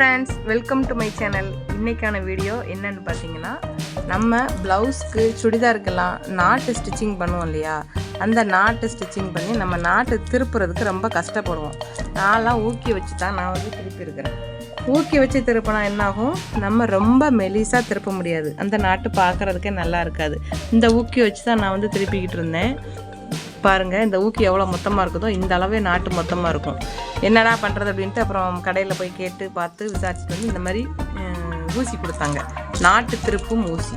Friends welcome to my channel இன்றைக்கான video என்னன்னு பார்த்தீங்கன்னா நம்ம ப்ளவுஸ்க்கு சுடிதாருக்கெல்லாம் நாட்டு ஸ்டிச்சிங் பண்ணுவோம் இல்லையா? அந்த நாட்டு ஸ்டிச்சிங் பண்ணி நம்ம நாட்டு திருப்புறதுக்கு ரொம்ப கஷ்டப்படுவோம். நான்லாம் ஊக்கி வச்சு தான் நான் வந்து திருப்பியிருக்கிறேன். ஊக்கி வச்சு திருப்பினா என்னாகும்? நம்ம ரொம்ப மெலிசாக திருப்ப முடியாது. அந்த நாட்டு பார்க்குறதுக்கே நல்லா இருக்காது. இந்த ஊக்கி வச்சு தான் நான் வந்து திருப்பிக்கிட்டு இருந்தேன். பாருங்கள் இந்த ஊக்கி எவ்வளோ மொத்தமாக இருக்குதோ இந்த அளவே நாட்டு மொத்தமாக இருக்கும். என்னடா பண்ணுறது அப்படின்ட்டு அப்புறம் கடையில் போய் கேட்டு பார்த்து விசாரிச்சுட்டு வந்து இந்த மாதிரி ஊசி கொடுத்தாங்க. நாட்டு திருப்பும் ஊசி.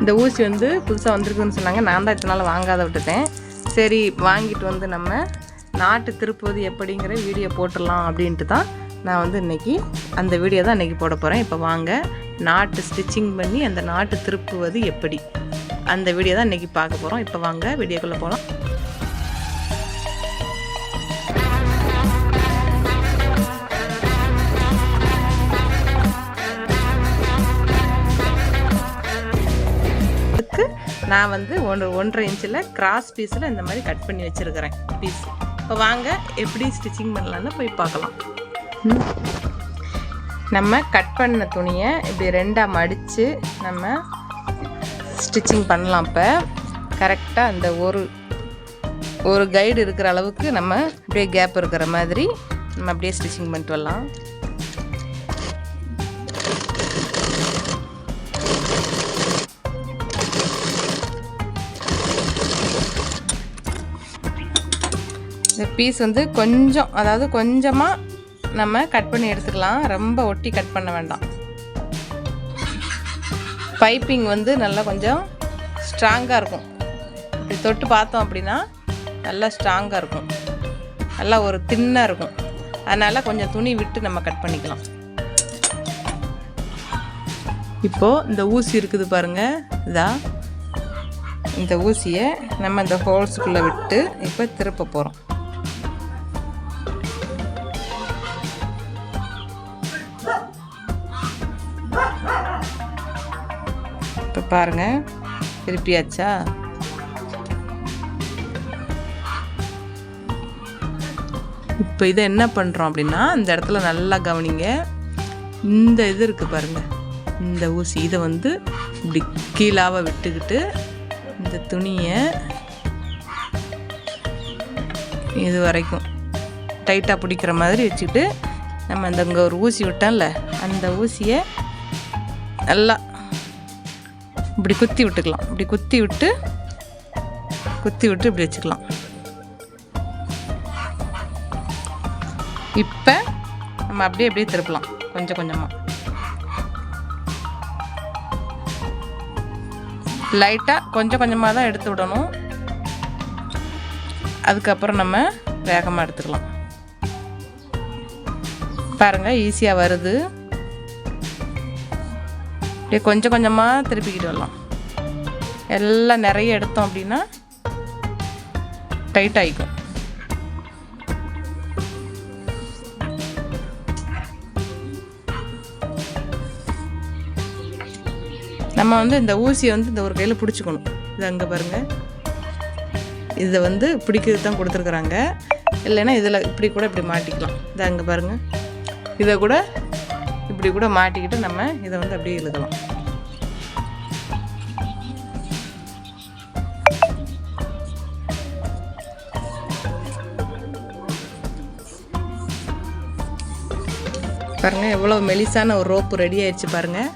இந்த ஊசி வந்து புதுசாக வந்திருக்குன்னு சொன்னாங்க. நான் தான் இத்தனை நாள் வாங்காத விட்டுட்டேன். சரி வாங்கிட்டு வந்து நம்ம நாட்டு திருப்புவது எப்படிங்கிற வீடியோ போட்டுடலாம் அப்படின்ட்டு தான் நான் வந்து இன்னைக்கு அந்த வீடியோ தான் இன்றைக்கி போட போகிறேன் இப்போ வாங்க நாட்டு ஸ்டிச்சிங் பண்ணி அந்த நாட்டு திருப்புவது எப்படி? அந்த வீடியோ தான் இன்னைக்கு பார்க்க போகிறோம் இப்போ வாங்க வீடியோக்குள்ளே போகலாம் அதுக்கு நான் வந்து ஒன்று ஒன்றரை இன்ச்சில் கிராஸ் பீஸில் இந்த மாதிரி கட் பண்ணி வச்சுருக்கிறேன் பீஸ் இப்போ வாங்க எப்படி ஸ்டிச்சிங் பண்ணலான்னு போய் பார்க்கலாம். நம்ம கட் பண்ண துணியை இப்படி ரெண்டாக மடித்து நம்ம ஸ்டிச்சிங் பண்ணலாம் இப்போ. கரெக்டாக அந்த ஒரு ஒரு கைடு இருக்கிற அளவுக்கு நம்ம அப்படியே கேப் இருக்கிற மாதிரி நம்ம அப்படியே ஸ்டிச்சிங் பண்ணிட்டு வரலாம். இந்த பீஸ் வந்து கொஞ்சம் அதாவது கொஞ்சமாக நம்ம கட் பண்ணி எடுத்துக்கலாம். ரொம்ப ஒட்டி கட் பண்ண வேண்டாம். பைப்பிங் வந்து நல்லா கொஞ்சம் ஸ்ட்ராங்காக இருக்கும். இப்படி தொட்டு பார்த்தோம் அப்படின்னா நல்லா ஸ்ட்ராங்காக இருக்கும். நல்லா ஒரு தின்னாக இருக்கும். அதனால் கொஞ்சம் துணி விட்டு நம்ம கட் பண்ணிக்கலாம். இப்போது இந்த ஊசி இருக்குது பாருங்கள் இதா. இந்த ஊசியை நம்ம இந்த ஹோல்ஸுக்குள்ளே விட்டு இப்போ திருப்ப போகிறோம் இப்போ பாருங்கள் திருப்பியாச்சா? இப்போ இதை என்ன பண்ணுறோம் அப்படின்னா இந்த இடத்துல நல்லா கவனிங்க. இந்த இது இருக்குது பாருங்கள் இந்த ஊசி இதை வந்து இப்படி கீழாக விட்டுக்கிட்டு இந்த துணியை இது வரைக்கும் டைட்டாக பிடிக்கிற மாதிரி வச்சுக்கிட்டு நம்ம அந்த இங்கே ஒரு ஊசி விட்டோம்ல அந்த ஊசியை நல்லா இப்படி குத்தி விட்டுக்கலாம். இப்படி குத்தி விட்டு குத்தி விட்டு இப்படி வச்சுக்கலாம். இப்போ நம்ம அப்படியே அப்படியே திருப்பலாம். கொஞ்சம் கொஞ்சமாக லைட்டாக கொஞ்சம் கொஞ்சமாக தான் எடுத்து விடணும். அதுக்கப்புறம் நம்ம வேகமாக எடுத்துக்கலாம். பாருங்கள் ஈஸியாக வருது. அப்படியே கொஞ்சம் கொஞ்சமாக திருப்பிக்கிட்டு வரலாம். எல்லாம் நிறைய எடுத்தோம் அப்படின்னா டைட் ஆகிக்கும் நம்ம வந்து இந்த ஊசியை வந்து இந்த ஒரு கையில் பிடிச்சிக்கணும். இது அங்கே பாருங்கள் இதை வந்து பிடிக்கிறது தான் கொடுத்துருக்குறாங்க. இல்லைன்னா இதில் இப்படி கூட இப்படி மாட்டிக்கலாம். இதை அங்கே பாருங்கள் இதை கூட இப்படி கூட மாட்டிக்கிட்டு நம்ம இதை வந்து அப்படியே இழுக்கலாம். பாருங்கள் எவ்வளோ மெலிசான ஒரு ரோப்பு ரெடி ஆயிடுச்சு பாருங்கள்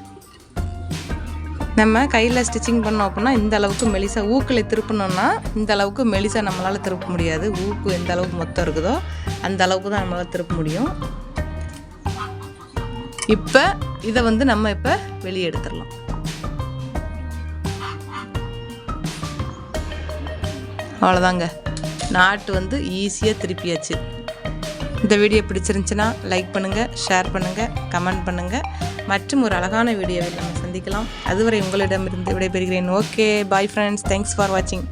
நம்ம கையில் ஸ்டிச்சிங் பண்ணோம் அப்படின்னா இந்த அளவுக்கு மெலிசா ஊக்கில் திருப்பினோம்னா இந்த அளவுக்கு மெலிசாக நம்மளால் திருப்ப முடியாது. ஊக்கு எந்த அளவுக்கு மொத்தம் இருக்குதோ அந்த அளவுக்கு தான் நம்மளால் திருப்ப முடியும். இப்போ இதை வந்து நம்ம இப்போ வெளியே எடுத்துடலாம். அவ்வளோதாங்க நாட்டு வந்து ஈஸியாக திருப்பியாச்சு. இந்த வீடியோ பிடிச்சிருந்துச்சுன்னா லைக் பண்ணுங்கள் ஷேர் பண்ணுங்கள் கமெண்ட் பண்ணுங்கள் மற்றும் ஒரு அழகான வீடியோவில் நம்ம சந்திக்கலாம். அதுவரை உங்களிடமிருந்து விடைபெறுகிறேன். Okay bye friends thanks for வாட்சிங்